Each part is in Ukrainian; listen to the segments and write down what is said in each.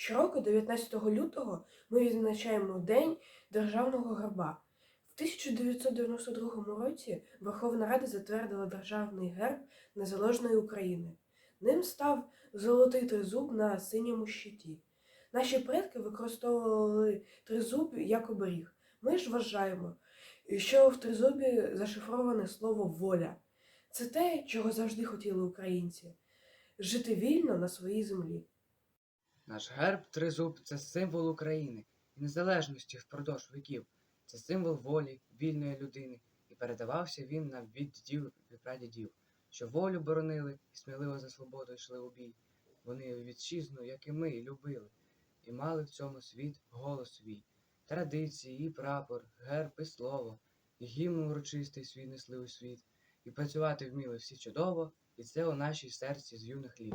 Щороку, 19 лютого, ми відзначаємо День Державного герба. В 1992 році Верховна Рада затвердила Державний герб Незалежної України. Ним став золотий тризуб на синьому щиті. Наші предки використовували тризуб як оберіг. Ми ж вважаємо, що в тризубі зашифроване слово воля. Це те, чого завжди хотіли українці жити вільно на своїй землі. Наш герб тризуб це символ України і незалежності впродовж віків. Це символ волі, вільної людини, і передавався він нам від дідів і прадідів, що волю боронили і сміливо за свободу йшли у бій. Вони вітчизну, як і ми, любили, і мали в цьому світ голос свій, традиції, і прапор, герб і слово, і гімн урочистий свій несли у світ, і працювати вміли всі чудово, і це у нашій серці з юних літ.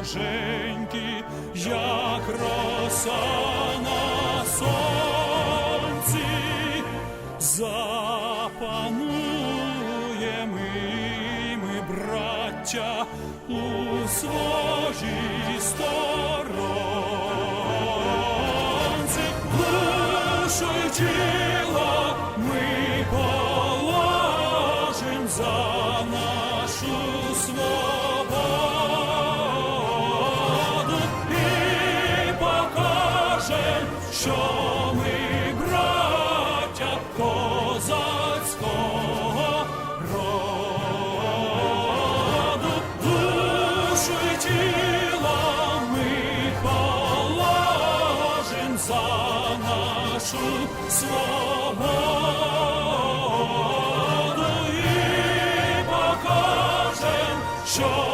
вороженьки, як роса на сонці, запануємо ми, браття, у своїй сторонці, душу тіло ми положим за нашу свободу нашу покажем, що